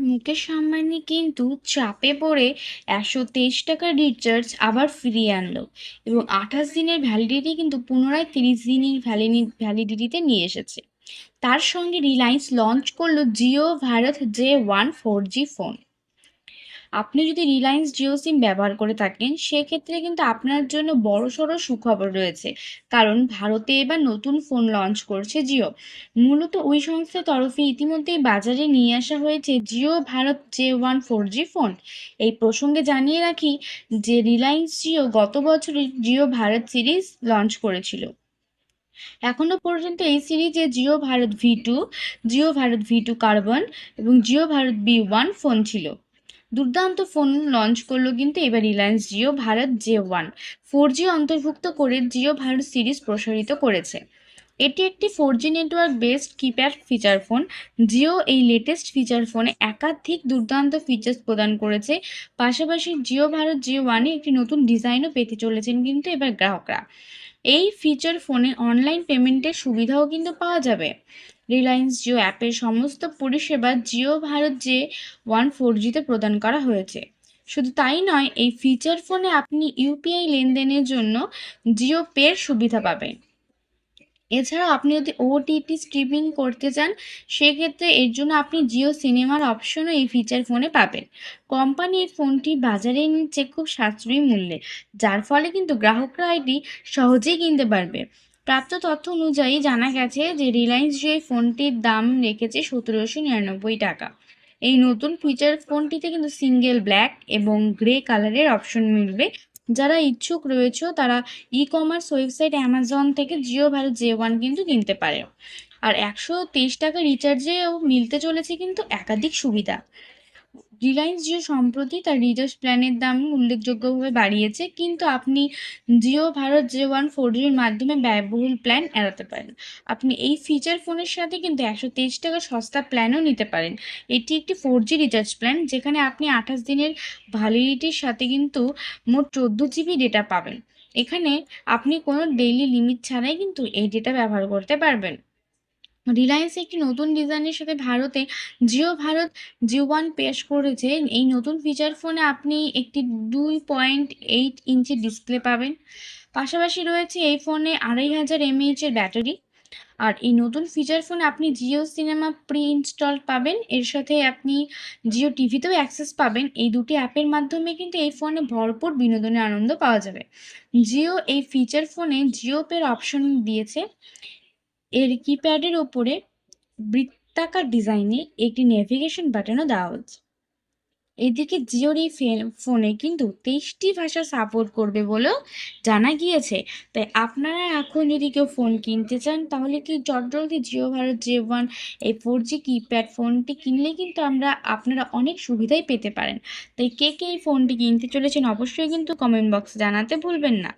মুকেশ আম্বানি কিন্তু চাপে পড়ে একশো তেইশ টাকার রিচার্জ আবার ফিরিয়ে আনলো এবং আঠাশ দিনের ভ্যালিডিটি কিন্তু পুনরায় তিরিশ দিনের ভ্যালিডি ভ্যালিডিটিতে নিয়ে এসেছে। তার সঙ্গে রিলায়েন্স লঞ্চ করল Jio Bharat J one four G phone আপনি যদি রিলায়েন্স জিও সিম ব্যবহার করে থাকেন, সেক্ষেত্রে কিন্তু আপনার জন্য বড়সড় সুখবর রয়েছে। কারণ ভারতে এবার নতুন ফোন লঞ্চ করছে জিও মূলত ওই সংস্থার তরফে ইতিমধ্যেই বাজারে নিয়ে আসা হয়েছে Jio Bharat J one four G phone. এই প্রসঙ্গে জানিয়ে রাখি যে রিলায়েন্স জিও গত বছরে জিও ভারত সিরিজ লঞ্চ করেছিল। এখনও পর্যন্ত এই সিরিজে Jio Bharat V two Jio Bharat V two Karbonn এবং Jio Bharat B one phone ছিল। দুর্দান্ত ফোন লঞ্চ করল কিন্তু এবার Reliance Jio Bharat J one four G অন্তর্ভুক্ত করে জিও ভারত সিরিজ প্রসারিত করেছে। এটি একটি four G network based keypad feature phone Jio এই লেটেস্ট ফিচার ফোনে একাধিক দুর্দান্ত ফিচার্স প্রদান করেছে। পাশাপাশি জিও ভারত জিও ওয়ানে একটি নতুন ডিজাইনও পেতে চলেছেন কিন্তু এবার গ্রাহকরা। এই ফিচার ফোনে অনলাইন পেমেন্টের সুবিধাও কিন্তু পাওয়া যাবে। রিলায়েন্স জিও অ্যাপের সমস্ত পরিষেবা জিও ভারত যে ওয়ান ফোর জিতে প্রদান করা হয়েছে। শুধু তাই নয়, এই ফিচার ফোনে আপনি ইউপিআই লেনদেনের জন্য জিও পের সুবিধা পাবেন। এছাড়াও আপনি যদি ওটিটি স্ট্রিমিং করতে চান, সেক্ষেত্রে এর জন্য আপনি জিও সিনেমার অপশনও এই ফিচার ফোনে পাবেন। কোম্পানি এই ফোনটি বাজারে নিচ্ছে খুব সাশ্রয়ী মূল্যে, যার ফলে কিন্তু গ্রাহকরা এটি সহজেই কিনতে পারবে। প্রাপ্ত তথ্য অনুযায়ী জানা গেছে যে রিলায়েন্স যে ফোনটির দাম রেখেছে সতেরোশো নিরানব্বই টাকা। এই নতুন ফিচার ফোনটিতে কিন্তু সিঙ্গেল ব্ল্যাক এবং গ্রে কালারের অপশন মিলবে। যারা ইচ্ছুক রয়েছে, তারা ই কমার্স ওয়েবসাইট অ্যামাজন থেকে জিও ভ্যালু জে ওয়ান কিন্তু কিনতে পারে। আর একশো তেইশ টাকা রিচার্জেও মিলতে চলেছে কিন্তু একাধিক সুবিধা। রিলায়েন্স জিও সম্প্রতি তার রিচার্জ প্ল্যানের দাম উল্লেখযোগ্যভাবে বাড়িয়েছে, কিন্তু আপনি জিও ভারত জিও ওয়ান ফোর জির মাধ্যমে ব্যয়বহুল প্ল্যান এড়াতে পারেন। আপনি এই ফিচার ফোনের সাথে কিন্তু একশো তেইশ টাকা সস্তা প্ল্যানও নিতে পারেন। এটি একটি ফোর জি রিচার্জ প্ল্যান যেখানে আপনি আঠাশ দিনের ভ্যালিডিটির সাথে কিন্তু মোট চোদ্দ জিবি ডেটা পাবেন। এখানে আপনি কোনো ডেইলি লিমিট ছাড়াই কিন্তু এই ডেটা ব্যবহার করতে পারবেন। রিলায়েন্স একটি নতুন ডিজাইনের সাথে ভারতে, জিও ভারত জিও ওয়ান পেশ করেছে। এই নতুন ফিচার ফোনে আপনি একটি দুই পয়েন্ট এইট ইঞ্চি ডিসপ্লে পাবেন। পাশাপাশি রয়েছে এই ফোনে আড়াই হাজার এমএইচ এর ব্যাটারি আর এই নতুন ফিচার ফোনে আপনি জিও সিনেমা প্রি ইনস্টল পাবেন। এর সাথে আপনি জিও টিভিতেও অ্যাক্সেস পাবেন। এই দুটি অ্যাপের মাধ্যমে কিন্তু এই ফোনে ভরপুর বিনোদনের আনন্দ পাওয়া যাবে। জিও এই ফিচার ফোনে জিও পের অপশন দিয়েছে। এর কিপ্যাডের ওপরে বৃত্তাকার ডিজাইনে একটি নেভিগেশন বাটনও দেওয়া হচ্ছে এদিকে জিওর এই ফোনে কিন্তু তেইশটি ভাষা সাপোর্ট করবে বলেও জানা গিয়েছে। তাই আপনারা এখন যদি কেউ ফোন কিনতে চান, তাহলে কি জলদি জিও ভারত জে ওয়ান এই ফোর জি কিপ্যাড ফোনটি কিনলে কিন্তু আমরা, আপনারা অনেক সুবিধাই পেতে পারেন। তাই কে কে এই ফোনটি কিনতে চলেছেন, অবশ্যই কিন্তু কমেন্ট বক্সে জানাতে ভুলবেন না।